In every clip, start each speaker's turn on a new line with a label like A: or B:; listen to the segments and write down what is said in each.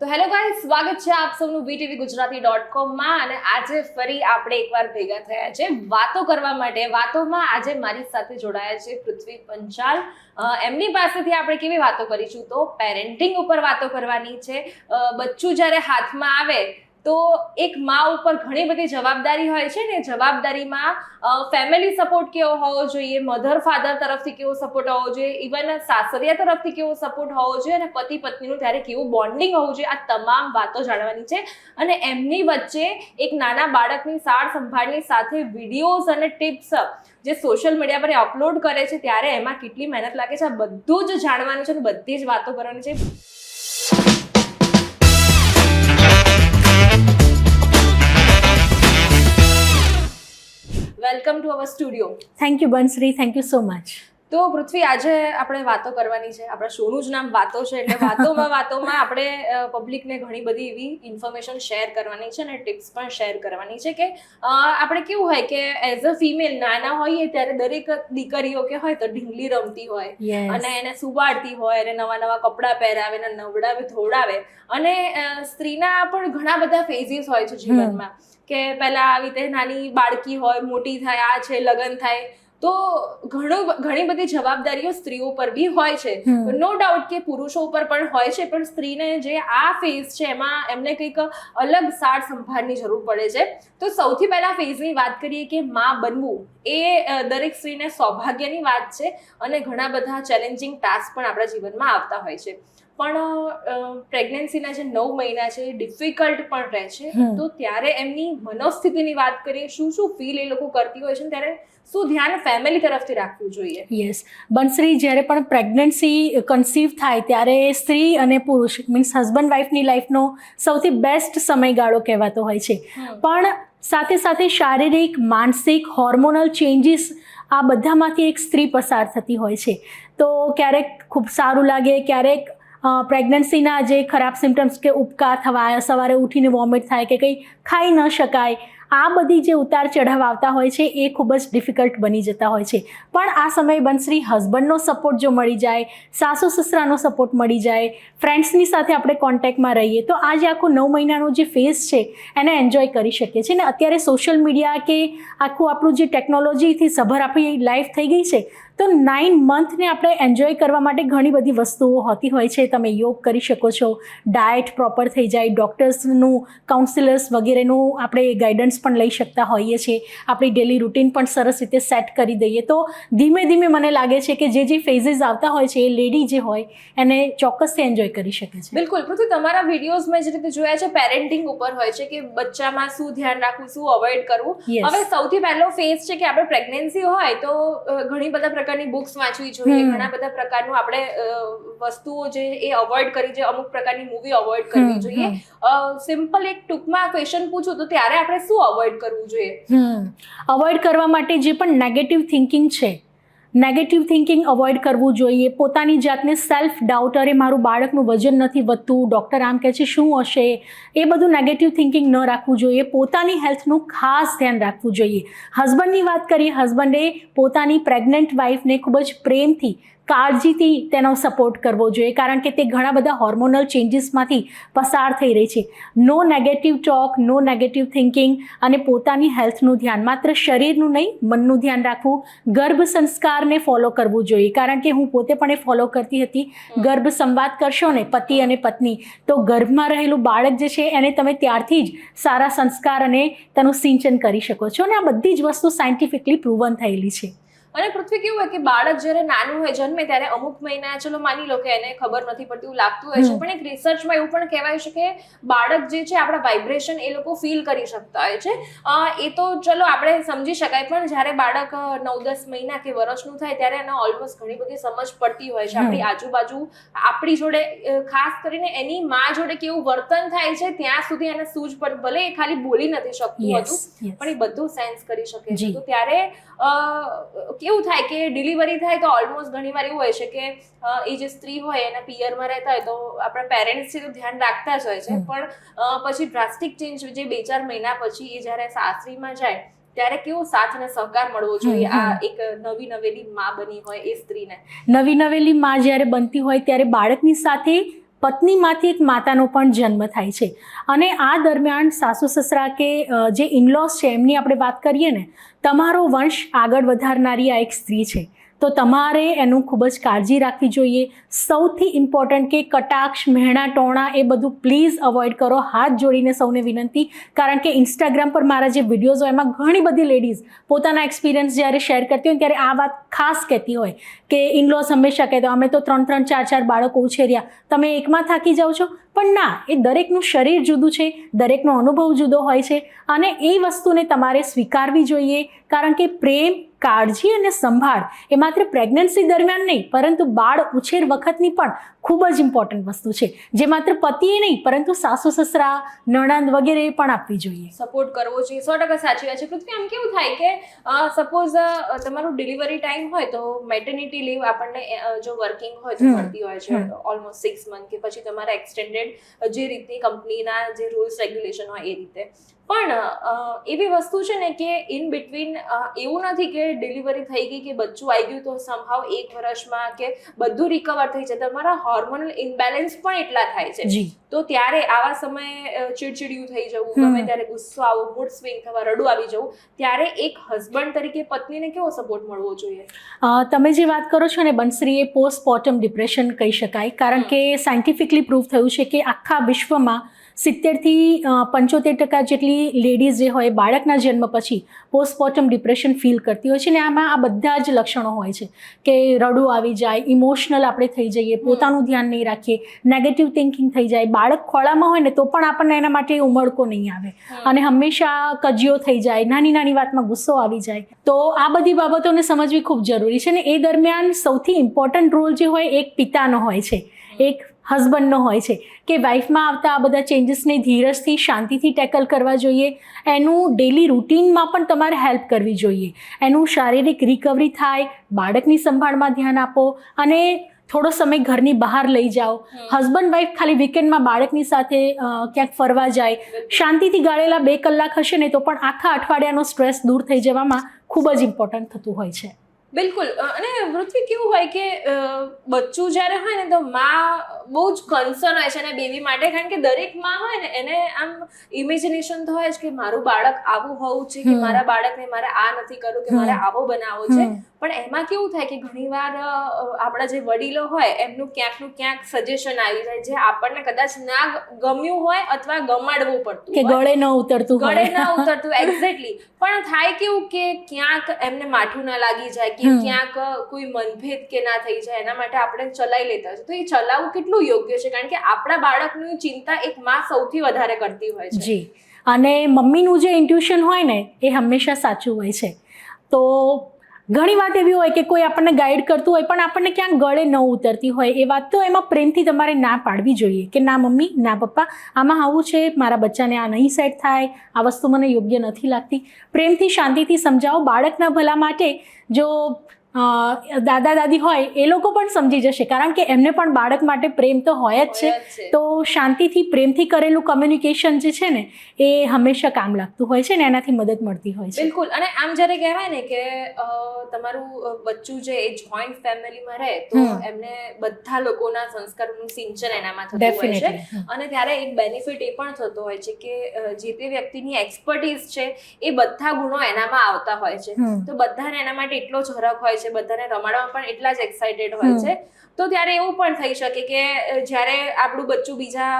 A: તો hello guys સ્વાગત છે આપ સૌનું વીટીવી ગુજરાતી ડોટ કોમમાં અને આજે ફરી આપણે એકવાર ભેગા થયા છે વાતો કરવા માટે. વાતોમાં આજે મારી સાથે જોડાયા છે પૃથ્વી પંચાલ. એમની પાસેથી આપણે કેવી વાતો કરીશું? તો પેરેન્ટિંગ ઉપર વાતો કરવાની છે. બચ્ચું જ્યારે હાથમાં આવે તો એક મા ઉપર ઘણી બધી જવાબદારી હોય છે ને, જવાબદારીમાં ફેમિલી સપોર્ટ કેવો હોવો જોઈએ મધર ફાધર તરફથી કેવો સપોર્ટ હોવો જોઈએ ઇવન સાસરિયા તરફથી કેવો સપોર્ટ હોવો જોઈએ અને પતિ પત્નીનું ત્યારે કેવું બોન્ડિંગ હોવું જોઈએ, આ તમામ વાતો જાણવાની છે. અને એમની વચ્ચે એક નાના બાળકની સાર સંભાળની સાથે વિડીયોઝ અને ટિપ્સ જે સોશિયલ મીડિયા પર અપલોડ કરે છે, ત્યારે એમાં કેટલી મહેનત લાગે છે, આ બધું જ જાણવાનું છે અને બધી જ વાતો કરવાની છે. Welcome to our studio.
B: Thank you, Bansri. Thank you so much.
A: તો પૃથ્વી આજે આપણે વાતો કરવાની છે. આપણા શોનું જ નામ વાતો છે એટલે વાતોમાં વાતોમાં આપણે પબ્લિકને ઘણી બધી એવી ઇન્ફોર્મેશન શેર કરવાની છે અને ટિપ્સ પણ શેર કરવાની છે કે આપણે કેવું હોય કે એઝ અ ફિમેલ નાના હોઈએ ત્યારે દરેક દીકરીઓ કે હોય તો ઢીંગલી રમતી હોય અને એને સુવાડતી હોય એને નવા નવા કપડાં પહેરાવે એને નવડાવે ધોડાવે અને સ્ત્રીના પણ ઘણા બધા ફેઝિસ હોય છે જીવનમાં. કે પહેલા આવી રીતે નાની બાળકી હોય મોટી થાય આ છે લગ્ન થાય. તો ઘણું ઘણી બધી જવાબદારીઓ સ્ત્રીઓ પર બી હોય છે. નો ડાઉટ કે પુરુષો ઉપર પણ હોય છે પણ સ્ત્રીને જે આ ફેઝ છે એમાં એમને કંઈક અલગ સાર સંભાળની જરૂર પડે છે. તો સૌથી પહેલા ફેઝની વાત કરીએ કે માં બનવું. એ દરેક સ્ત્રીને સૌભાગ્યની વાત છે અને ઘણા બધા ચેલેન્જિંગ ટાસ્ક પણ આપણા જીવનમાં આવતા હોય છે. પણ પ્રેગ્નન્સીના જે નવ મહિના છે એ ડિફિકલ્ટ પણ રહે છે. તો ત્યારે એમની મનોસ્થિતિની વાત કરીએ શું શું ફીલ એ લોકો કરતી હોય છે ત્યારે શું ધ્યાન ફેમિલી તરફથી રાખવું જોઈએ?
B: યસ બંશ્રી જ્યારે પણ પ્રેગ્નન્સી કન્સીવ થાય ત્યારે સ્ત્રી અને પુરુષ મીન્સ હસબન્ડ વાઈફની લાઈફનો સૌથી બેસ્ટ સમયગાળો કહેવાતો હોય છે. પણ સાથે સાથે શારીરિક માનસિક હોર્મોનલ ચેન્જીસ આ બધામાંથી એક સ્ત્રી પસાર થતી હોય છે. તો ક્યારેક ખૂબ સારું લાગે ક્યારેક પ્રેગ્નન્સીના જે ખરાબ સિમ્ટમ્સ કે ઉપકાર થવા સવારે ઉઠીને વોમિટ થાય કે કંઈ ખાઈ ન શકાય આ બધી જે ઉતાર ચઢાવ આવતા હોય છે, એ ખૂબ જ ડિફિકલ્ટ બની જતા હોય છે. પણ આ સમયે બનશ્રી હસબન્ડનો સપોર્ટ જો મળી જાય, સાસુ સસરાનો સપોર્ટ મળી જાય ફ્રેન્ડ્સની સાથે આપણે કોન્ટેક્ટમાં રહીએ, તો આ જે આખો નવ મહિનાનો જે ફેઝ છે, એને એન્જોય કરી શકીએ છીએ. ને અત્યારે સોશિયલ મીડિયા કે આખું આપણું જે ટેકનોલોજીથી સભર આપણી લાઈફ થઈ ગઈ છે તો નાઇન મંથને આપણે એન્જોય કરવા માટે ઘણી બધી વસ્તુઓ હોતી હોય છે. તમે યોગ કરી શકો છો. ડાયટ પ્રોપર થઈ જાય. ડૉક્ટર્સનું કાઉન્સિલર્સ વગેરેનું આપણે ગાઈડન્સ પણ લઈ શકતા હોઈએ છીએ. આપણી ડેલી રૂટીન પણ સરસ રીતે સેટ કરી દઈએ. તો ધીમે ધીમે મને લાગે છે કે જે જે ફેઝિસ આવતા હોય છે એ લેડી જે હોય એને ચોક્કસથી એન્જોય કરી શકે છે.
A: બિલકુલ. પૃથ્વી તમારા વિડીયોઝ મેં જે રીતે જોયા છે પેરેન્ટિંગ ઉપર હોય છે કે બચ્ચામાં શું ધ્યાન રાખવું શું અવોઇડ કરવું. હવે સૌથી પહેલો ફેઝ છે કે આપણે પ્રેગ્નન્સી હોય તો ઘણી બધા પ્રકારની બુક્સ વાંચવી જોઈએ ઘણા બધા પ્રકારનું આપણે વસ્તુઓ જે એ અવોઇડ કરી છે અમુક પ્રકારની મૂવી અવોઇડ કરવી જોઈએ. સિમ્પલ એક ટૂંકમાં ક્વેશ્ચન પૂછું તો ત્યારે આપણે શું અવોઇડ કરવું જોઈએ?
B: અવોઇડ કરવા માટે જે પણ નેગેટિવ થિંકિંગ છે નેગેટિવ થિંકિંગ અવોઇડ કરવું જોઈએ. પોતાની જાતને સેલ્ફ ડાઉટ અરે મારું બાળકનું વજન નથી વધતું ડૉક્ટર આમ કહે છે, શું હશે? એ બધું નેગેટિવ થિંકિંગ ન રાખવું જોઈએ. પોતાની હેલ્થનું ખાસ ધ્યાન રાખવું જોઈએ. હસબન્ડની વાત કરીએ હસબન્ડે પોતાની પ્રેગ્નન્ટ વાઈફને ખૂબ જ પ્રેમથી કાળજીથી તેનો સપોર્ટ કરવો જોઈએ, કારણ કે તે ઘણા બધા હોર્મોનલ ચેન્જીસમાંથી પસાર થઈ રહી છે. No negative talk no negative thinking અને પોતાની હેલ્થનું ધ્યાન, માત્ર શરીરનું નહીં, મનનું ધ્યાન રાખવું, ગર્ભ સંસ્કારને ફોલો કરવું જોઈએ. કારણ કે હું પોતે પણ એ ફોલો કરતી હતી. ગર્ભ સંવાદ કરશો ને, પતિ અને પત્ની, તો ગર્ભમાં રહેલું બાળક જે છે, એને તમે ત્યારથી જ સારા સંસ્કાર અને તેનું સિંચન કરી શકો છો. અને આ બધી જ વસ્તુ સાયન્ટિફિકલી પ્રૂવન થયેલી છે.
A: અને પૃથ્વી કેવું હોય કે બાળક જ્યારે નાનું હોય જન્મે ત્યારે અમુક મહિના ચલો માની લો કે એને ખબર નથી પડતી એવું લાગતું હોય છે. પણ એક રિસર્ચમાં એવું પણ કહેવાય છે કે બાળક જે છે આપણા વાઇબ્રેશન એ લોકો ફીલ કરી શકતા હોય છે. એ તો ચલો આપણે સમજી શકાય પણ જ્યારે બાળક નવ દસ મહિના કે વર્ષનું થાય ત્યારે એને ઓલમોસ્ટ ઘણી બધી સમજ પડતી હોય છે. આપણી આજુબાજુ આપણી જોડે ખાસ કરીને એની મા જોડે કેવું વર્તન થાય છે ત્યાં સુધી એને સૂઝ પર ભલે એ ખાલી બોલી નથી શકતું હતું પણ એ બધું સેન્સ કરી શકે છે. તો ત્યારે કેવું થાય કે ડિલિવરી થાય તો ઓલમોસ્ટ ઘણી વાર એવું હોય છે કે એ જે સ્ત્રી હોય એના પિયરમાં રહેતા હોય તો આપણા પેરેન્ટ્સ છે તો ધ્યાન રાખતા જ હોય છે. પણ પછી ડ્રાસ્ટિક ચેન્જ જે બે ચાર મહિના પછી એ જ્યારે સાસરીમાં જાય ત્યારે કેવો સાથ અને સહકાર મળવો જોઈએ? આ એક નવી નવેલી માં બની હોય એ સ્ત્રીને.
B: નવી નવેલી માં જ્યારે બનતી હોય ત્યારે બાળકની સાથે પત્નીમાંથી એક માતાનો પણ જન્મ થાય છે. અને આ દરમિયાન સાસુ સસરા કે જે ઇનલોસ છે, એમની આપણે વાત કરીએ ને, તમારો વંશ આગળ વધારનારી આ એક સ્ત્રી છે. તો તમારે એનું ખૂબ જ કાળજી રાખવી જોઈએ. સૌથી ઇમ્પોર્ટન્ટ કે કટાક્ષ, મહેણા, ટોણા એ બધું પ્લીઝ અવોઇડ કરો. હાથ જોડીને સૌને વિનંતી. કારણ કે ઇન્સ્ટાગ્રામ પર મારા જે વિડીયોઝ હોય એમાં ઘણી બધી લેડીઝ પોતાના એક્સપિરિયન્સ જ્યારે શેર કરતી હોય ત્યારે આ વાત ખાસ કહેતી હોય કે ઇનલોસ હંમેશા કહેતો અમે તો ત્રણ ત્રણ, ચાર ચાર બાળકો ઉછેર્યા. તમે એકમાં થાકી જાઓ છો? પણ ના, એ દરેકનું શરીર જુદું છે, દરેકનો અનુભવ જુદો હોય છે. અને એ વસ્તુને તમારે સ્વીકારવી જોઈએ. કારણ કે પ્રેમ કાળજી અને સંભાળ એ માત્ર પ્રેગ્નન્સી દરમિયાન નહીં પરંતુ બાળ ઉછેર વખતની પણ ખૂબ જ ઇમ્પોર્ટન્ટ વસ્તુ છે. જે માત્ર પતિએ નહીં પરંતુ સાસુ સસરા નણંદ વગેરે પણ આપવી જોઈએ.
A: સપોર્ટ કરવો જોઈએ. સો ટકા સાચી વાત છે. પૃથ્વી આમ કેવું થાય કે સપોઝ તમારું ડિલિવરી ટાઈમ હોય તો મેટર્નિટી લીવ આપણને જો વર્કિંગ હોય તો. મળતી હોય છે. ઓલમોસ્ટ સિક્સ મંથ કે પછી તમારા એક્સટેન્ડેડ જે રીતની કંપનીના જે રૂલ્સ રેગ્યુલેશન હોય એ રીતે. પણ એવી વસ્તુ છે ને કે ઇન બિટવીન એવું નથી કે ડિલિવરી થઈ ગઈ કે બચ્ચું આવી ગયું તો સમહાવ એક વર્ષમાં કે બધું રિકવર થઈ જાય તમારા હોર્મોનલ ઇમ્બેલેન્સ પણ એટલા થાય છે. તો ત્યારે આવા સમયે ચીડચીડિયું થઈ જવું. ગમે ત્યારે ગુસ્સો આવો મૂડ સ્વિંગ થવા રડું આવી જવું ત્યારે એક હસબન્ડ તરીકે પત્નીને કેવો સપોર્ટ મળવો જોઈએ?
B: તમે જે વાત કરો છો ને બંસરી એ પોસ્ટમોર્ટમ ડિપ્રેશન કહી શકાય. કારણ કે સાયન્ટિફિકલી પ્રૂવ થયું છે કે આખા વિશ્વમાં સિત્તેરથી પંચોતેર ટકા જેટલી લેડીઝ જે હોય બાળકના જન્મ પછી પોસ્ટમોર્ટમ ડિપ્રેશન ફીલ કરતી હોય છે ને આમાં આ બધા જ લક્ષણો હોય છે કે રડું આવી જાય ઇમોશનલ આપણે થઈ જઈએ પોતાનું ધ્યાન નહીં રાખીએ નેગેટિવ થિંકિંગ થઈ જાય બાળક ખોળામાં હોય ને તો પણ આપણને એના માટે ઉમળકો નહીં આવે. અને હંમેશા કજિયો થઈ જાય નાની નાની વાતમાં ગુસ્સો આવી જાય. તો આ બધી બાબતોને સમજવી ખૂબ જરૂરી છે ને એ દરમિયાન સૌથી ઇમ્પોર્ટન્ટ રોલ જે હોય એક પિતાનો હોય છે. એક હસબન્ડનો હોય છે કે વાઈફમાં આવતા આ બધા ચેન્જીસને ધીરજથી શાંતિથી ટેકલ કરવા જોઈએ. એનું ડેલી રૂટીનમાં પણ તમારે હેલ્પ કરવી જોઈએ. એનું શારીરિક રિકવરી થાય બાળકની સંભાળમાં ધ્યાન આપો અને થોડો સમય ઘરની બહાર લઈ જાઓ. હસબન્ડ વાઈફ ખાલી વીકેન્ડમાં બાળકની સાથે ક્યાંક ફરવા જાય. શાંતિથી ગાળેલા બે કલાક હશે ને તો પણ આખા અઠવાડિયાનો સ્ટ્રેસ દૂર થઈ જવામાં ખૂબ જ ઇમ્પોર્ટન્ટ થતું હોય છે.
A: બિલકુલ. અને પૃથ્વી કેવું હોય કે બચ્ચું જ્યારે હોય ને તો માં બહુ જ કન્સર્ન હોય છે અને બેબી માટે કારણ કે દરેકમાં હોય ને એને આમ ઇમેજિનેશન તો હોય જ કે મારું બાળક આવું હોવું છે કે મારા બાળકને મારે આ નથી કરવું કે મારે આવો બનાવવો છે. પણ એમાં કેવું થાય કે ઘણીવાર આપણા જે વડીલો હોય એમનું ક્યાંકનું ક્યાંક સજેશન આવી જાય જે આપણને કદાચ ના ગમ્યું હોય અથવા ગમાડવું પડતું
B: કે ગળે ન ઉતરતું
A: ગળે ન ઉતરતું એક્ઝેક્ટલી પણ થાય કેવું કે ક્યાંક એમને માઠું ના લાગી જાય કે ક્યાંક કોઈ મનભેદ કે ના થઈ જાય એના માટે આપણે ચલાવી લેતા છે તો એ ચલાવવું કેટલું યોગ્ય છે? કારણ કે આપણા બાળકની ચિંતા એક માં સૌથી વધારે કરતી હોય છે.
B: જી. અને મમ્મીનું જે ઇન્ટ્યુશન હોય ને એ હંમેશા સાચું હોય છે. તો ઘણી વાત એવી હોય કે કોઈ આપણને ગાઈડ કરતું હોય, પણ આપણને ક્યાંક ગળે ન ઉતરતી હોય. એ વાત તો એમાં પ્રેમથી તમારે ના પાડવી જોઈએ કે, ના મમ્મી, ના પપ્પા, આમાં આવું છે, મારા બચ્ચાને આ નહીં સેટ થાય, આ વસ્તુ મને યોગ્ય નથી લાગતી. પ્રેમથી, શાંતિથી સમજાવો. બાળકના ભલા માટે જો દાદા દાદી હોય એ લોકો પણ સમજી જશે. કારણ કે એમને પણ બાળક માટે પ્રેમ તો હોય જ છે. તો શાંતિથી પ્રેમથી કરેલું કમ્યુનિકેશન જે છે ને એ હંમેશા કામ લાગતું હોય છે ને એનાથી મદદ મળતી હોય છે.
A: બિલકુલ. અને આમ જ્યારે કહેવાય ને કે તમારું બચ્ચું જે એ જોઈન્ટ ફેમિલીમાં રહે તો એમને બધા લોકોના સંસ્કારનું સિંચન એનામાં થતું હોય છે. અને ત્યારે એક બેનિફિટ એ પણ થતો હોય છે કે જે તે વ્યક્તિની એક્સપર્ટીઝ છે એ બધા ગુણો એનામાં આવતા હોય છે. તો બધાને એના માટે એટલો જ હરખ હોય છે બધાને રમાડવા પણ એટલા જ એક્સાઇટેડ હોય છે. તો ત્યારે એવું પણ થઈ શકે કે જ્યારે આપણું બચ્ચું બીજા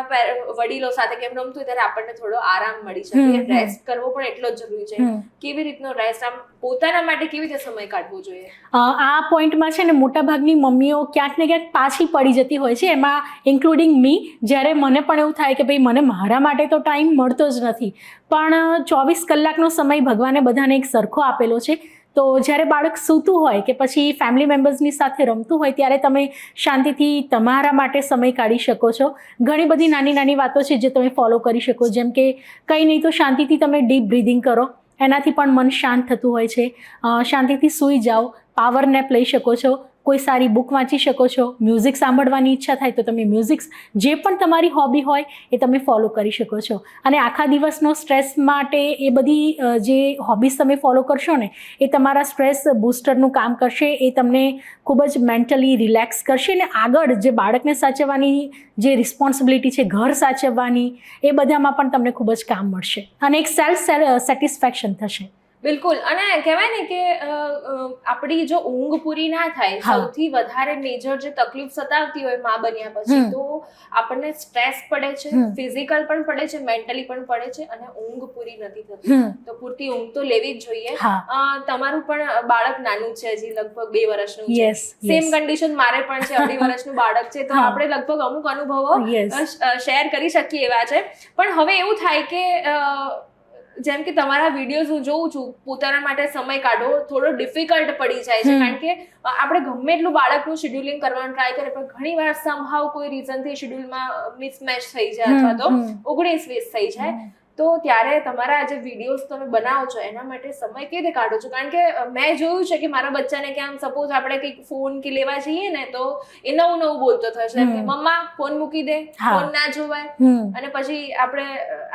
A: વડીલો સાથે કેમ રમતું હોય ત્યારે આપણને થોડો આરામ મળી શકે. રેસ્ટ કરવો પણ એટલો જ જરૂરી છે. કેવી રીતનો રેસ્ટ આમ પોતાના માટે કેવી રીતે સમય કાઢવો જોઈએ?
B: આ પોઈન્ટમાં છે ને મોટાભાગની મમ્મીઓ ક્યાંક ને ક્યાંક પાછી પડી જતી હોય છે એમાં ઇન્ક્લુડિંગ મી જ્યારે મને પણ એવું થાય કે ભાઈ મને મારા માટે તો ટાઈમ મળતો જ નથી. પણ ચોવીસ કલાકનો સમય ભગવાને બધાને એક સરખો આપેલો છે. તો જ્યારે બાળક સૂતું હોય કે પછી ફેમિલી મેમ્બર્સની સાથે રમતું હોય, ત્યારે તમે શાંતિથી તમારા માટે સમય કાઢી શકો છો. ઘણી બધી નાની નાની વાતો છે જે તમે ફોલો કરી શકો, જેમ કે કંઈ નહીં તો શાંતિથી તમે ડીપ બ્રિધિંગ કરો. એનાથી પણ મન શાંત થતું હોય છે. શાંતિથી સૂઈ જાઓ પાવર નેપ લઈ શકો છો. કોઈ સારી બુક વાંચી શકો છો મ્યુઝિક સાંભળવાની ઈચ્છા થાય તો તમે મ્યુઝિક જે પણ તમારી હોબી હોય એ તમે ફોલો કરી શકો છો. અને આખા દિવસનો સ્ટ્રેસ માટે એ બધી જે હોબીઝ તમે ફોલો કરશો ને, એ તમારા સ્ટ્રેસ બૂસ્ટરનું કામ કરશે, એ તમને ખૂબ જ મેન્ટલી રિલેક્સ કરશે ને આગળ જે બાળકને સાચવવાની જે રિસ્પોન્સિબિલિટી છે, ઘર સાચવવાની, એ બધામાં પણ તમને ખૂબ જ કામ મળશે. અને એક સેલ્ફ સેટિસ્ફેક્શન થશે.
A: બિલકુલ. અને કહેવાય ને કે આપણી જો ઊંઘ પૂરી ના થાય સૌથી વધારે મેજર જે તકલીફ સતાવતી હોયમાં બન્યા પછી તો આપણને સ્ટ્રેસ પડે છે ફિઝિકલ પણ પડે છે મેન્ટલી પણ પડે છે અને ઊંઘ પૂરી નથી થતી. તો પૂરતી ઊંઘ તો લેવી જ જોઈએ. તમારું પણ બાળક નાનું છે હજી લગભગ બે વર્ષનું છે. સેમ કન્ડિશન મારે પણ છે અઢી વર્ષનું બાળક છે. તો આપણે લગભગ અમુક અનુભવો શેર કરી શકીએ એવા છે. પણ હવે એવું થાય કે જેમ કે તમારા વિડીયોઝ હું જોઉં છું પોતાના માટે સમય કાઢો થોડો ડિફિકલ્ટ પડી જાય છે. કારણ કે આપણે ગમે એટલું બાળકનું શેડ્યુલિંગ કરવાનું ટ્રાય કરીએ પણ ઘણી વાર સંભાવ કોઈ રીઝનથી શેડ્યુલમાં મિસમેચ થઈ જાય અથવા તો. ઓગણીસ વીસ થઈ જાય. તો ત્યારે તમારા જે વિડીયોઝ તમે બનાવો છો એના માટે સમય કેવી રીતે કાઢો છો? કારણ કે મેં જોયું છે કે મારા બચ્ચાને આમ સપોઝ આપણે કંઈક ફોન કે લેવા જઈએ ને તો એ નવું નવું બોલતો થશે કે મમ્મા ફોન મૂકી દે ફોન ના જોવાય. અને પછી આપણે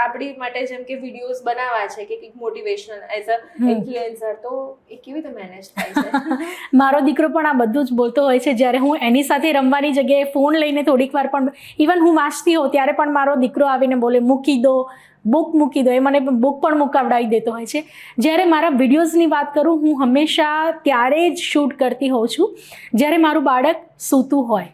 A: આપણી માટે જેમ કે વિડીયોઝ બનાવવા છે કે કંઈક મોટિવેશનલ એઝ અ ઇન્ફ્લુએન્સર તો એ કેવી રીતે મેનેજ થાય છે?
B: મારો દીકરો પણ આ બધું જ બોલતો હોય છે. જ્યારે હું એની સાથે રમવાની જગ્યાએ ફોન લઈને થોડીક વાર પણ ઇવન હું વાંચતી હોઉં ત્યારે પણ મારો દીકરો આવીને બોલે મૂકી દો બુક મૂકી દો, એ મને બુક પણ મુકાવડાવી દેતો હોય છે. જ્યારે મારા વિડીયોઝની વાત કરું, હું હંમેશા ત્યારે જ શૂટ કરતી હોઉં છું, જ્યારે મારું બાળક સૂતું હોય.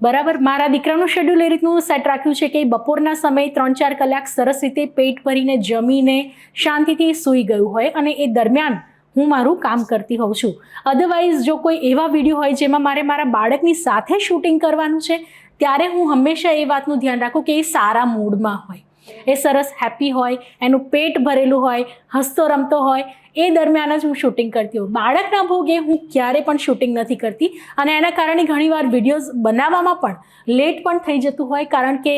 B: બરાબર? મારા દીકરાનું શેડ્યુલ એ રીતનું સેટ રાખ્યું છે કે બપોરના સમયે ત્રણ ચાર કલાક સરસ રીતે પેટ ભરીને જમીને શાંતિથી સૂઈ ગયું હોય અને એ દરમિયાન હું મારું કામ કરતી હોઉં છું. અધરવાઇઝ જો કોઈ એવા વીડિયો હોય જેમાં મારે મારા બાળકની સાથે શૂટિંગ કરવાનું છે, ત્યારે હું હંમેશા એ વાતનું ધ્યાન રાખું કે એ સારા મૂડમાં હોય. એ સરસ હેપી હોય, એનું પેટ ભરેલું હોય, હસતો રમતો હોય, એ દરમિયાન જ હું શૂટિંગ કરતી હોઉં. બાળકના ભોગે હું ક્યારે પણ શૂટિંગ નથી કરતી અને એના કારણે ઘણીવાર વિડીયોઝ બનાવવામાં પણ લેટ પણ થઈ જતું હોય કારણ કે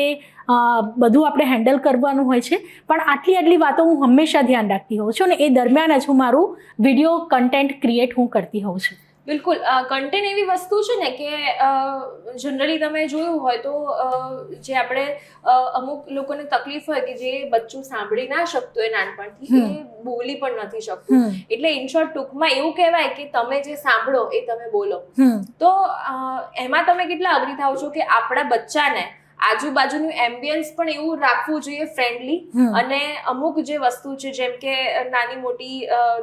B: બધું આપણે હેન્ડલ કરવાનું હોય છે. પણ આટલી આટલી વાતો હું હંમેશા ધ્યાન રાખતી હોઉં છું અને એ દરમિયાન જ હું મારું વીડિયો કન્ટેન્ટ ક્રિએટ હું કરતી હોઉં છું.
A: બિલકુલ. કન્ટેન્ટ એવી વસ્તુ છે ને કે જનરલી તમે જોયું હોય તો જે આપણે અમુક લોકોને તકલીફ હોય કે જે બચ્ચું સાંભળી ના શકતું હોય નાનપણથી એ બોલી પણ નથી શકતું. એટલે ઇન શોર્ટ ટૂંકમાં એવું કહેવાય કે તમે જે સાંભળો એ તમે બોલો. તો એમાં તમે કેટલા અગ્રી થાવ છો કે આપણા બચ્ચાને આજુબાજુનું એમ્બિયન્સ પણ એવું રાખવું જોઈએ ફ્રેન્ડલી અને અમુક જે વસ્તુ છે જેમ કે નાની મોટી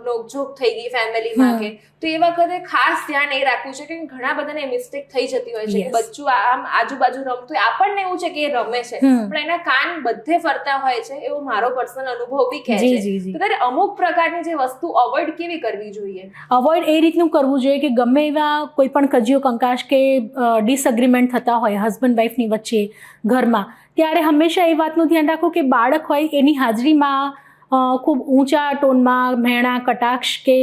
A: નોકઝોક થઈ ગઈ ફેમિલીમાં. કે તો એ વખતે ખાસ ધ્યાન એ રાખવું છે કે ઘણા બધાને મિસ્ટેક થઈ જતી હોય છે બચ્ચું આમ આજુબાજુ રમતું આપણને એવું છે કે એ રમે છે પણ એના કાન બધે ફરતા હોય છે એવો મારો પર્સનલ અનુભવ બી કહે છે. તો ત્યારે અમુક પ્રકારની જે વસ્તુ અવોઇડ કેવી કરવી જોઈએ?
B: અવોઇડ એ રીતનું કરવું જોઈએ કે ગમે એવા કોઈ પણ કજીઓ કંકાશ કે ડિસઅગ્રીમેન્ટ થતા હોય હસબન્ડ વાઈફની વચ્ચે ઘરમાં. ત્યારે હંમેશા એ વાતનું ધ્યાન રાખો કે બાળક હોય એની હાજરીમાં ખૂબ ઊંચા ટોનમાં મેણા કટાક્ષ કે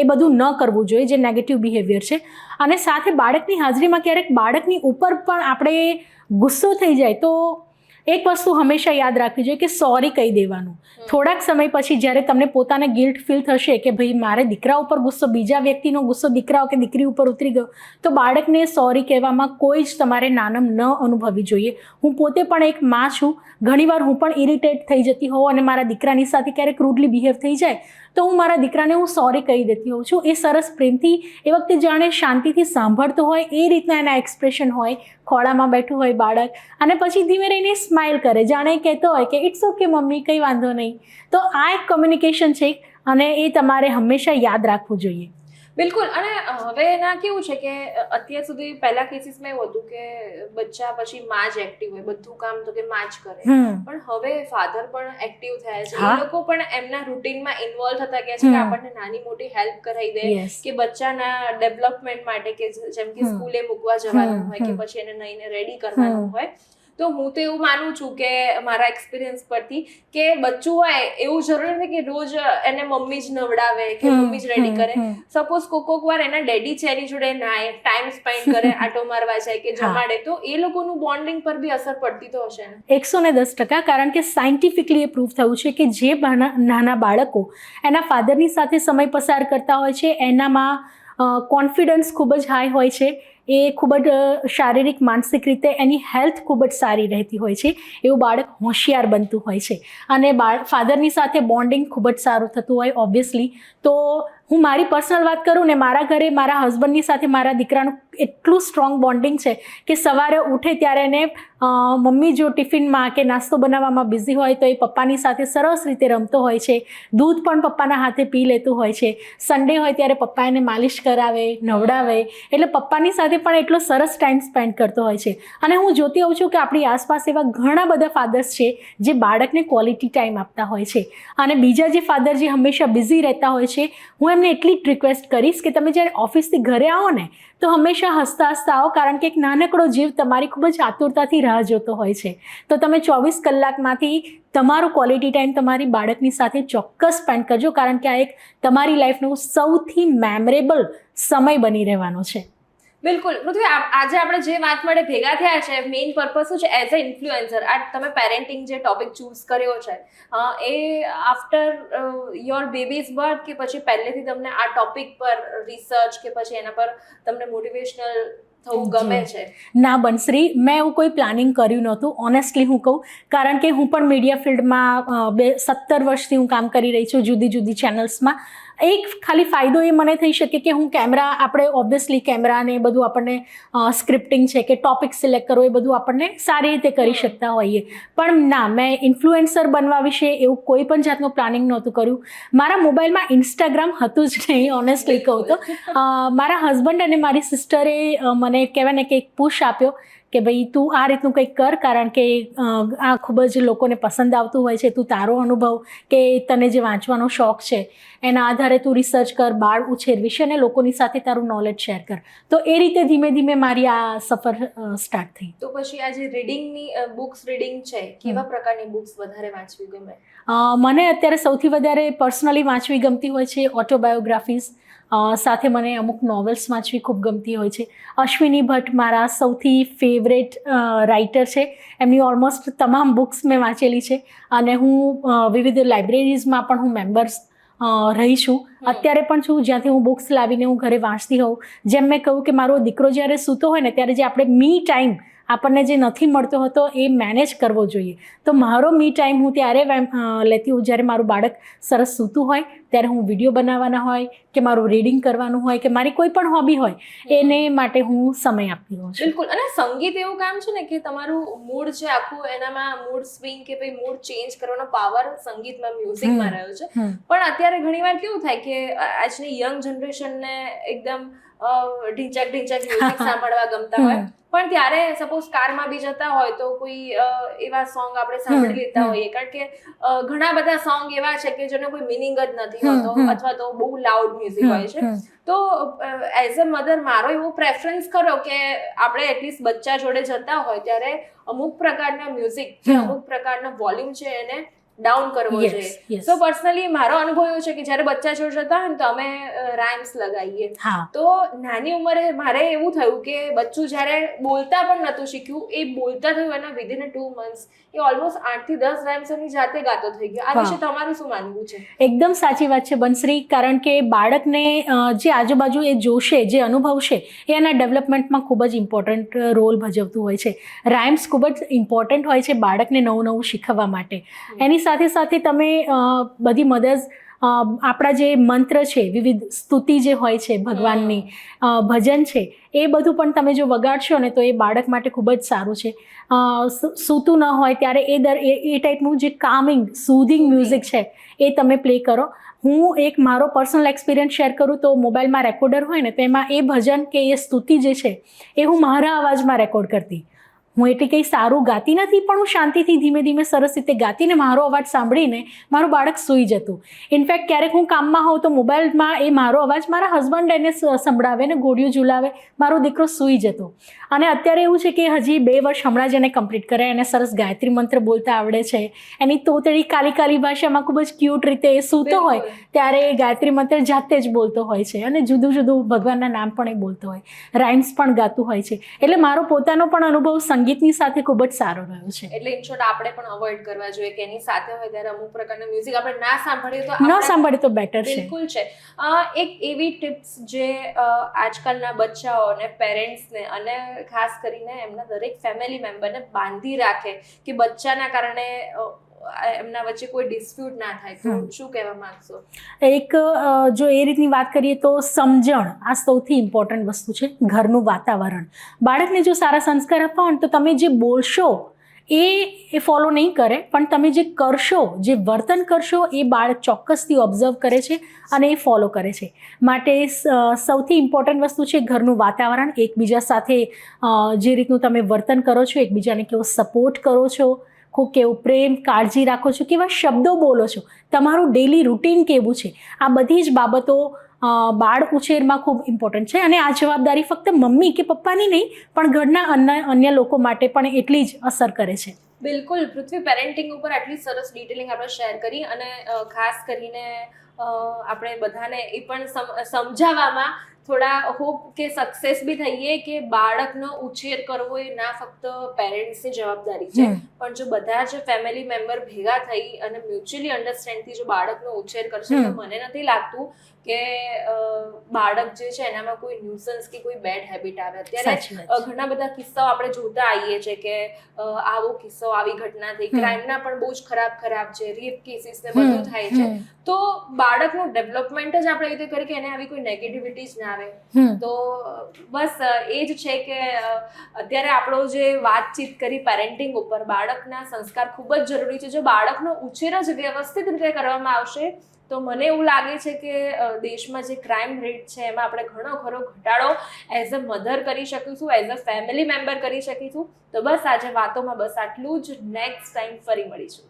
B: એ બધું ન કરવું જોઈએ, જે નેગેટિવ બિહેવિયર છે. અને સાથે બાળકની હાજરીમાં ક્યારેક બાળકની ઉપર પણ આપણે ગુસ્સો થઈ જાય તો એક વસ્તુ હંમેશા યાદ રાખવી જોઈએ કે સોરી કહી દેવાનું. થોડાક સમય પછી જ્યારે તમને પોતાને ગિલ્ટ ફીલ થશે કે ભાઈ મારે દીકરા ઉપર ગુસ્સો બીજા વ્યક્તિનો ગુસ્સો દીકરા કે દીકરી ઉપર ઉતરી ગયો તો બાળકને સોરી કહેવામાં કોઈ જ તમારે નાનમ ન અનુભવવી જોઈએ. હું પોતે પણ એક માં છું. ઘણીવાર હું પણ ઇરિટેટ થઈ જતી હોઉં અને મારા દીકરાની સાથે ક્યારેક રૂડલી બિહેવ થઈ જાય તો હું મારા દીકરાને હું સોરી કહી દેતી હોઉં છું. એ સરસ પ્રેમથી એ વખતે જાણે શાંતિથી સાંભળતો હોય એ રીતના એના એક્સપ્રેશન હોય ખોળામાં બેઠું હોય બાળક અને પછી ધીમે રહીને સ્માઇલ કરે. જાણે કહેતો હોય કે ઇટ્સ ઓકે મમ્મી, કંઈ વાંધો નહીં. તો આ એક કોમ્યુનિકેશન છે અને એ તમારે હંમેશા યાદ રાખવું જોઈએ.
A: બિલકુલ. અને હવે એના કેવું છે કે અત્યાર સુધી પહેલા કેસીસમાં એવું હતું કે બચ્ચા પછી માં જ એક્ટિવ હોય. બધું કામ તો કે માં જ કરે. પણ હવે ફાધર પણ એક્ટિવ થયા છે. એ લોકો પણ એમના રૂટીનમાં ઇન્વોલ્વ થતા ગયા છે કે આપણને નાની મોટી હેલ્પ કરાવી દે કે બચ્ચાના ડેવલપમેન્ટ માટે કે જેમ કે સ્કૂલે મૂકવા જવાનું હોય કે પછી એને નઈને રેડી કરવાનું હોય. તો હું તો એવું માનું છું કે મારા એક્સપિરિયન્સ પરથી કે બચ્ચું હોય એવું જરૂરી નથી કે રોજ એને મમ્મી જ નવડાવે કે મમ્મી જ રેડી કરે. સપોઝ કોક કોક વાર એના ડેડી છે એની જોડે નાય ટાઈમ સ્પેન્ડ કરે આટો મારવા જાય કે જમાડે તો એ લોકોનું બોન્ડિંગ પર બી અસર પડતી તો હશે ને.
B: એકસો ને દસ ટકા કારણ કે સાયન્ટિફિકલી એ પ્રૂફ થયું છે કે જે નાના બાળકો એના ફાધરની સાથે સમય પસાર કરતા હોય છે એનામાં કોન્ફિડન્સ ખૂબ જ હાઈ હોય છે. એ ખૂબ જ શારીરિક, માનસિક રીતે એની હેલ્થ ખૂબ જ સારી રહેતી હોય છે. એવું બાળક હોશિયાર બનતું હોય છે. અને બાળ, ફાધરની સાથે બોન્ડિંગ ખૂબ જ સારું થતું હોય, ઓબ્વિયસલી. તો હું મારી પર્સનલ વાત કરું ને મારા ઘરે મારા હસબન્ડની સાથે મારા દીકરાનું એટલું સ્ટ્રોંગ બોન્ડિંગ છે કે સવારે ઉઠે ત્યારે એને મમ્મી જો ટિફિનમાં કે નાસ્તો બનાવવામાં બિઝી હોય તો એ પપ્પાની સાથે સરસ રીતે રમતો હોય છે. દૂધ પણ પપ્પાના હાથે પી લેતું હોય છે. સન્ડે હોય ત્યારે પપ્પા એને માલિશ કરાવે, નવડાવે, એટલે પપ્પાની સાથે પણ એટલો સરસ ટાઈમ સ્પેન્ડ કરતો હોય છે. અને હું જોતી હોઉં છું કે આપણી આસપાસ એવા ઘણા બધા ફાધર્સ છે જે બાળકને ક્વોલિટી ટાઈમ આપતા હોય છે. અને બીજા જે ફાધર જે હંમેશા બિઝી રહેતા હોય છે, હું એમને એટલી જ રિક્વેસ્ટ કરીશ કે તમે જ્યારે ઓફિસથી ઘરે આવો ને તો હંમેશા હસતા હસતા આવો, કારણ કે એક નાનકડો જીવ તમારી ખૂબ જ આતુરતાથી રાહ જોતો હોય છે. તો તમે ચોવીસ કલાકમાંથી તમારું ક્વોલિટી ટાઈમ તમારી બાળકની સાથે ચોક્કસ સ્પેન્ડ કરજો, કારણ કે આ એક તમારી લાઈફનો સૌથી મેમરેબલ સમય બની રહેવાનો છે.
A: બિલકુલ. પૃથ્વી આજે આપણે જે વાત માટે ભેગા થયા છે મેઇન પર્પઝ શું છે? એઝ અ ઇન્ફ્લુએન્સર આ તમે પેરેન્ટિંગ જે ટોપિક ચૂઝ કર્યો છે એ આફ્ટર યોર બેબીઝ બર્થ કે પછી પહેલેથી તમને આ ટોપિક પર રિસર્ચ કે પછી એના પર તમને મોટિવેશનલ થવું ગમે છે?
B: ના બનશ્રી મેં એવું કોઈ પ્લાનિંગ કર્યું નહોતું ઓનેસ્ટલી હું કહું કારણ કે હું પણ મીડિયા ફિલ્ડમાં બે સત્તર વર્ષથી હું કામ કરી રહી છું જુદી જુદી ચેનલ્સમાં એક ખાલી ફાયદો એ મને થઈ શકે કે હું કેમેરા, આપણે ઓબ્વિયસલી કેમેરાને બધું આપણને સ્ક્રિપ્ટિંગ છે કે ટોપિક સિલેક્ટ કરો એ બધું આપણને સારી રીતે કરી શકતા હોઈએ. પણ ના, મેં ઇન્ફ્લુએન્સર બનવા વિશે એવું કોઈ પણ જાતનું પ્લાનિંગ નહોતું કર્યું. મારા મોબાઈલમાં ઇન્સ્ટાગ્રામ હતું જ નહીં ઓનેસ્ટલી કહું તો. મારા હસબન્ડ અને મારી સિસ્ટરે મને કહેવાય ને કે એક પુશ આપ્યો કે ભાઈ તું આ રીતનું કંઈક કર કારણ કે આ ખૂબ જ લોકોને પસંદ આવતું હોય છે. તું તારો અનુભવ કે તને જે વાંચવાનો શોખ છે એના આધારે તું રિસર્ચ કર બાળ ઉછેર વિશે અને લોકોની સાથે તારું નોલેજ શેર કર. તો એ રીતે ધીમે ધીમે મારી આ સફર સ્ટાર્ટ થઈ.
A: તો પછી આ જે રીડિંગની બુક્સ રીડિંગ છે કેવા પ્રકારની બુક્સ વધારે વાંચવી ગમે?
B: મને અત્યારે સૌથી વધારે પર્સનલી વાંચવી ગમતી હોય છે ઓટોબાયોગ્રાફીઝ સાથે મને અમુક નોવેલ્સ વાંચવી ખૂબ ગમતી હોય છે. અશ્વિની ભટ્ટ મારા સૌથી ફેવરેટ રાઇટર છે. એમની ઓલમોસ્ટ તમામ બુક્સ મેં વાંચેલી છે અને હું વિવિધ લાઇબ્રેરીઝમાં પણ હું મેમ્બર્સ રહી છું. અત્યારે પણ છું જ્યાંથી હું બુક્સ લાવીને હું ઘરે વાંચતી હોઉં. જેમ મેં કહ્યું કે મારો દીકરો જ્યારે સૂતો હોય ને ત્યારે જે આપણે મી ટાઈમ આપણને જે નથી મળતો હતો એ મેનેજ કરવો જોઈએ. તો મારો મી ટાઈમ હું ત્યારે લેતી હું જ્યારે મારું બાળક સરસ સૂતું હોય ત્યારે હું વીડિયો બનાવવાના હોય કે મારું રીડિંગ કરવાનું હોય કે મારી કોઈ પણ હોબી હોય એને માટે હું સમય આપતી હોઉં છું.
A: બિલકુલ. અને સંગીત એવું કામ છે ને કે તમારું મૂડ છે આખું એનામાં મૂડ સ્વિંગ કે ભાઈ મૂડ ચેન્જ કરવાનો પાવર સંગીતમાં મ્યુઝિકમાં રહ્યો છે. પણ અત્યારે ઘણીવાર કેવું થાય કે આજની યંગ જનરેશનને એકદમ ઢીંચક ઢીંચક મ્યુઝિક સાંભળવા ગમતા હોય. પણ ત્યારે સપોઝ કારમાં બી જતા હોય તો કોઈ એવા સોંગ આપણે સાંભળી લેતા હોઈએ. કારણ કે ઘણા બધા સોંગ એવા છે કે જેનો કોઈ મિનિંગ જ નથી હોતો અથવા તો બહુ લાઉડ મ્યુઝિક હોય છે. તો એઝ અ મધર મારો એવો પ્રેફરન્સ ખરો કે આપણે એટલીસ્ટ બચ્ચા જોડે જતા હોય ત્યારે અમુક પ્રકારના મ્યુઝિક અમુક પ્રકારનો વોલ્યુમ છે એને ડાઉન કરવો જોઈએ. સો પર્સનલી મારો અનુભવ એવો છે કે જ્યારે બચ્ચા છોડ જતા હોય ને તો અમે રાઇમ્સ લગાવીએ. તો નાની ઉંમરે મારે એવું થયું કે બચ્ચું જ્યારે બોલતા પણ નતું શીખ્યું એ બોલતા થયું એના વિધિન ટુ મંથ્સ એ ઓલમોસ્ટ આઠથી દસ રાઇમ્સ એની જાતે ગાતો થઈ ગયો. આ વિશે તમારું શું માનવું છે?
B: એકદમ સાચી વાત છે બંશ્રી કારણ કે બાળકને જે આજુબાજુ એ જોશે જે અનુભવશે એ એના ડેવલપમેન્ટમાં ખૂબ જ ઇમ્પોર્ટન્ટ રોલ ભજવતું હોય છે. રાઇમ્સ ખૂબ જ ઇમ્પોર્ટન્ટ હોય છે બાળકને નવું નવું શીખવવા માટે. એની સાથે સાથે સાથે તમે બધી મદર્સ આપણા જે મંત્ર છે વિવિધ સ્તુતિ જે હોય છે ભગવાનની ભજન છે એ બધું પણ તમે જો વગાડશો ને તો એ બાળક માટે ખૂબ જ સારું છે. સૂતું ન હોય ત્યારે એ દર એ એ ટાઈપનું જે કામિંગ સુધિંગ મ્યુઝિક છે એ તમે પ્લે કરો. હું એક મારો પર્સનલ એક્સપિરિયન્સ શેર કરું તો મોબાઈલમાં રેકોર્ડર હોય ને તો એમાં એ ભજન કે એ સ્તુતિ જે છે એ હું મારા અવાજમાં રેકોર્ડ કરતી. હું એટલી કંઈ સારું ગાતી નથી, પણ હું શાંતિથી ધીમે ધીમે સરસ રીતે ગાતીને મારો અવાજ સાંભળીને મારું બાળક સૂઈ જતું. ઇનફેક્ટ ક્યારેક હું કામમાં હોઉં તો મોબાઈલમાં એ મારો અવાજ મારા હસબન્ડ એને સંભળાવે ને ગોળીઓ ઝુલાવે, મારો દીકરો સૂઈ જતો. અને અત્યારે એવું છે કે હજી બે વર્ષ હમણાં જ એને કમ્પ્લીટ કર્યા એને સરસ ગાયત્રી મંત્ર બોલતા આવડે છે. એની તોતડી કાલી કાલી ભાષામાં ખૂબ જ ક્યુટ રીતે એ સૂતો હોય ત્યારે એ ગાયત્રી મંત્ર જાતે જ બોલતો હોય છે અને જુદું જુદું ભગવાનના નામ પણ એ બોલતો હોય. રાઇમ્સ પણ ગાતું હોય છે. એટલે મારો પોતાનો પણ અનુભવ સંગીતની સાથે ખૂબ જ સારો રહ્યો છે.
A: એટલે ઇન શોર્ટ આપણે પણ અવોઇડ કરવા જોઈએ કે એની સાથે હોય ત્યારે અમુક પ્રકારના મ્યુઝિક આપણે ના સાંભળીએ તો
B: ન સાંભળીએ તો બેટર છે.
A: બિલકુલ છે. એક એવી ટિપ્સ જે આજકાલના બચ્ચાઓને પેરેન્ટ્સને અને ખાસ કરીને એમના દરેક ફેમિલી મેમ્બરને બાંધી રાખે કે બચ્ચાના કારણે એમના વચ્ચે કોઈ ડિસ્પ્યુટ ના થાય. તો શું કહેવા માંગશો?
B: એક જો એ રીતની વાત કરીએ તો સમજણ આ સૌથી ઇમ્પોર્ટન્ટ વસ્તુ છે ઘરનું વાતાવરણ. બાળકને જો સારા સંસ્કાર આપવા તો તમે જે બોલશો એ એ ફોલો નહીં કરે, પણ તમે જે કરશો, જે વર્તન કરશો, એ બાળક ચોક્કસથી ઓબ્ઝર્વ કરે છે અને એ ફોલો કરે છે. માટે સૌથી ઇમ્પોર્ટન્ટ વસ્તુ છે ઘરનું વાતાવરણ, એકબીજા સાથે જે રીતનું તમે વર્તન કરો છો, એકબીજાને કેવો સપોર્ટ કરો છો, ખૂબ કેવું પ્રેમ, કાળજી રાખો છો, કેવા શબ્દો બોલો છો. તમારું ડેલી રૂટીન કેવું છે? આ બધી જ બાબતો બાળ ઉછેરમાં ખૂબ ઇમ્પોર્ટન્ટ છે અને આ જવાબદારી ફક્ત મમ્મી કે પપ્પાની નહીં પણ ઘરના અન્ય અન્ય લોકો માટે પણ એટલી જ અસર કરે છે.
A: બિલકુલ. પૃથ્વી પેરેન્ટિંગ ઉપર આટલી સરસ ડિટેલિંગ આપણે શેર કરી અને ખાસ કરીને આપણે બધાને એ પણ સમજાવવામાં થોડા હોપ કે સક્સેસ બી થઈએ કે બાળકનો ઉછેર કરવો એ ના ફક્ત પેરેન્ટ્સની જવાબદારી છે પણ જો બધા જ ફેમિલી મેમ્બર ભેગા થઈ અને મ્યુચ્યુઅલી અન્ડરસ્ટેન્ડથી જો બાળકનો ઉછેર કરશે તો મને નથી લાગતું કે બાળક જે છે એનામાં કોઈ ન્યુસન્સ કે કોઈ બેડ હેબિટ આવે. અત્યારે. ઘણા બધા કિસ્સાઓ આપણે જોતા આવીએ છીએ કે આવો કિસ્સો આવી ઘટના થઈ. ક્રાઇમના પણ બહુ જ ખરાબ ખરાબ છે. રેપ કેસીસ ને બધું થાય છે. તો બાળકનું ડેવલપમેન્ટ જ આપણે એ રીતે કરીએ કે એને આવી કોઈ નેગેટિવિટી જ ના આવે. તો બસ એ જ છે કે અત્યારે આપણો જે વાતચીત કરી પેરેન્ટિંગ ઉપર બાળકના સંસ્કાર ખૂબ જ જરૂરી છે. જો બાળકનો ઉછેર જ વ્યવસ્થિત રીતે કરવામાં આવશે તો મને એવું લાગે છે કે દેશમાં જે ક્રાઇમ રેટ છે, એમાં આપણે ઘણો ખરો ઘટાડો એઝ અ મધર કરી શકીશું એઝ અ ફેમિલી મેમ્બર કરી શકીશું. તો બસ આજે વાતોમાં બસ આટલું જ. નેક્સ્ટ ટાઈમ ફરી મળીશું.